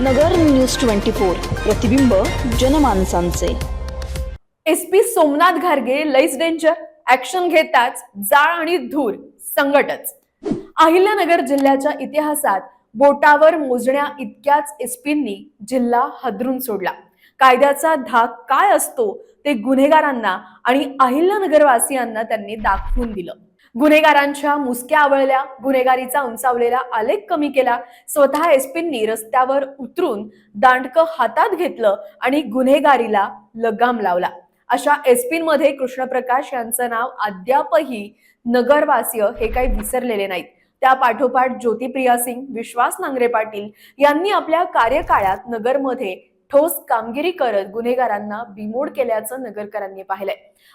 नगर news twenty four प्रतिबिंब जनमानसांचे. S P Somnath घारगे लईस डेंजर ऍक्शन घेताच जाळ आणि धूर संगटच अहिल्यानगर जिल्ह्याच्या इतिहासात बोटावर मोजण्या इतक्याच एसपींनी जिल्हा हदरून सोडला. कायद्याचा धाक काय असतो ते गुन्हेगारांना आणि अहिल्यानगरवासियांना त्यांनी दाखवून दिलं. गुन्हेगारांच्या मुसक्या आवळल्या गुन्हेगारीचा उंचावलेला आलेख कमी केला. स्वतः एसपींनी रस्त्यावर उतरून दांडकं हातात घेतलं आणि गुन्हेगारीला लगाम लावला. अशा एसपींमध्ये कृष्णप्रकाश यांचं नाव अद्यापही नगरवासीय हे काही विसरलेले नाहीत. त्या पाठोपाठ ज्योतिप्रिया सिंग विश्वास नांगरे पाटील यांनी आपल्या कार्यकाळात नगरमध्ये ठोस कामगिरी करत गुन्हेगारांना बिमोड केल्याचं नगरकरांनी पाहिलंय.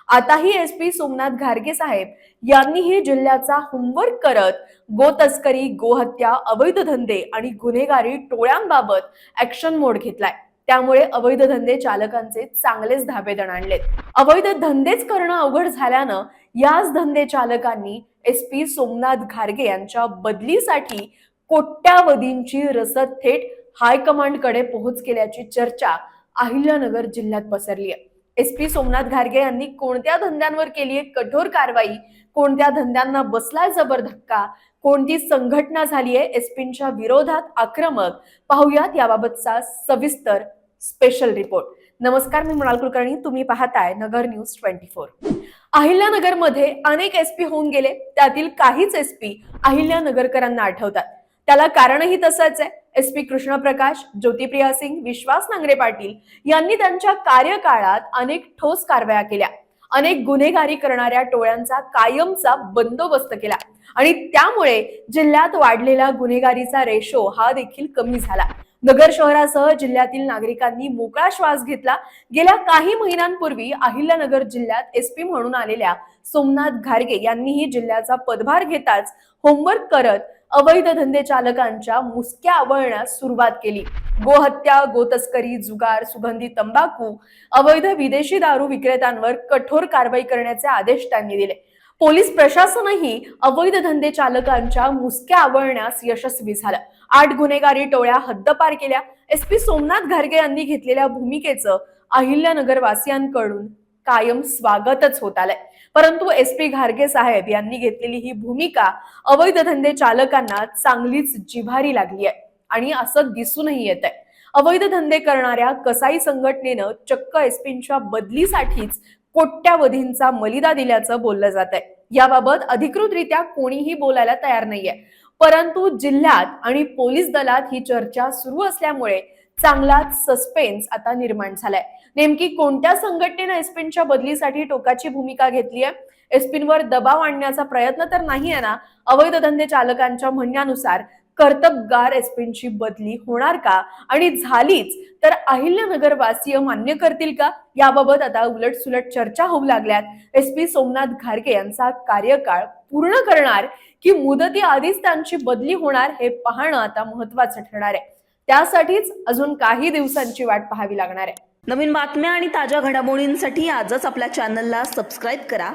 आताही एस पी सोमनाथ घारगे साहेब यांनीही जिल्ह्याचा होमवर्क करत गो तस्करी गोहत्या अवैध धंदे आणि गुन्हेगारी टोळ्यांबाबत ऍक्शन मोड घेतलाय. त्यामुळे अवैध धंदे चालकांचे चांगलेच धाबेदण आणलेत. अवैध धंदेच करणं अवघड झाल्यानं याच धंदे चालकांनी एस पी सोमनाथ घारगे यांच्या बदलीसाठी कोट्यावधींची रसद थेट हायकमांडकडे पोहोच केल्याची चर्चा अहिल्यानगर जिल्ह्यात पसरली आहे. एस पी सोमनाथ घारगे यांनी कोणत्या धंद्यांवर केली आहे कठोर कारवाई? कोणत्या धंद्यांना बसलाय जबर धक्का? कोणती संघटना झाली आहे एसपींच्या विरोधात आक्रमक? पाहुयात याबाबतचा सविस्तर स्पेशल रिपोर्ट नमस्कार मी मृणाल कुलकर्णी. तुम्ही पाहताय नगर न्यूज ट्वेंटी फोर. अहिल्यानगरमध्ये अनेक एसपी होऊन गेले. त्यातील काहीच एसपी अहिल्यानगरकरांना आठवतात. त्याला कारणही तसंच आहे. एस पी कृष्णप्रकाश ज्योतिप्रिया सिंग विश्वास नांगरे पाटील यांनी त्यांच्या कार्यकाळात अनेक ठोस कारवाया केल्या. अनेक गुन्हेगारी करणाऱ्या टोळ्यांचा कायमचा बंदोबस्त केला. आणि त्यामुळे जिल्ह्यात वाढलेला गुन्हेगारीचा रेशो हा देखील कमी झाला. नगर शहरासह जिल्ह्यातील नागरिकांनी मोकळा श्वास घेतला. गेल्या काही महिन्यांपूर्वी अहिल्यानगर जिल्ह्यात एसपी म्हणून आलेल्या सोमनाथ घारगे यांनीही जिल्ह्याचा पदभार घेताच होमवर्क करत अवैध धंदे चालकांच्या मुसक्या आवळण्यास सुरुवात केली. गोहत्या गोतस्करी जुगार सुगंधी तंबाखू अवैध विदेशी दारू विक्रेत्यांवर कठोर कारवाई करण्याचे आदेश त्यांनी दिले. पोलीस प्रशासनही अवैध धंदे चालकांच्या मुसक्या आवळण्यास यशस्वी झालं. आठ गुन्हेगारी टोळ्या हद्दपार केल्या. एस पी सोमनाथ घारगे यांनी घेतलेल्या भूमिकेचं अहिल्यानगरवासियांकडून कायम स्वागतच होत आलंय. परंतु एस पी घारगे साहेब यांनी घेतलेली ही भूमिका अवैध धंदे चालकांना चांगलीच जिव्हारी लागली आहे आणि असं दिसूनही येत आहे अवैध धंदे करणाऱ्या कसाई संघटनेनं चक्क एसपींच्या बदलीसाठीच कोट्यावधींचा मलिदा दिल्याचं बोललं जात आहे याबाबत अधिकृतरित्या कोणीही बोलायला तयार नाहीये. परंतु जिल्ह्यात आणि पोलीस दलात ही चर्चा सुरू असल्यामुळे चांगलाच सस्पेन्स आता निर्माण झालाय. नेमकी कोणत्या संघटनेनं एसपीनच्या बदलीसाठी टोकाची भूमिका घेतली आहे? एसपींवर दबाव आणण्याचा प्रयत्न तर नाही आहे ना? अवैध धंदे चालकांच्या म्हणण्यानुसार कर्तबगार एसपींची बदली होणार का? आणि झालीच तर अहिल्यानगरवासीय मान्य करतील का? याबाबत आता उलट सुलट चर्चा होऊ लागल्यात. एस पी सोमनाथ घारगे यांचा कार्यकाळ पूर्ण करणार की मुदती आधीच त्यांची बदली होणार हे पाहणं आता महत्वाचं ठरणार आहे. त्यासाठीच अजून काही दिवसांची वाट पाहावी लागणार आहे. नवीन बातम्या आणि ताज्या घडामोडींसाठी आजच आपल्या चॅनलला सबस्क्राईब करा.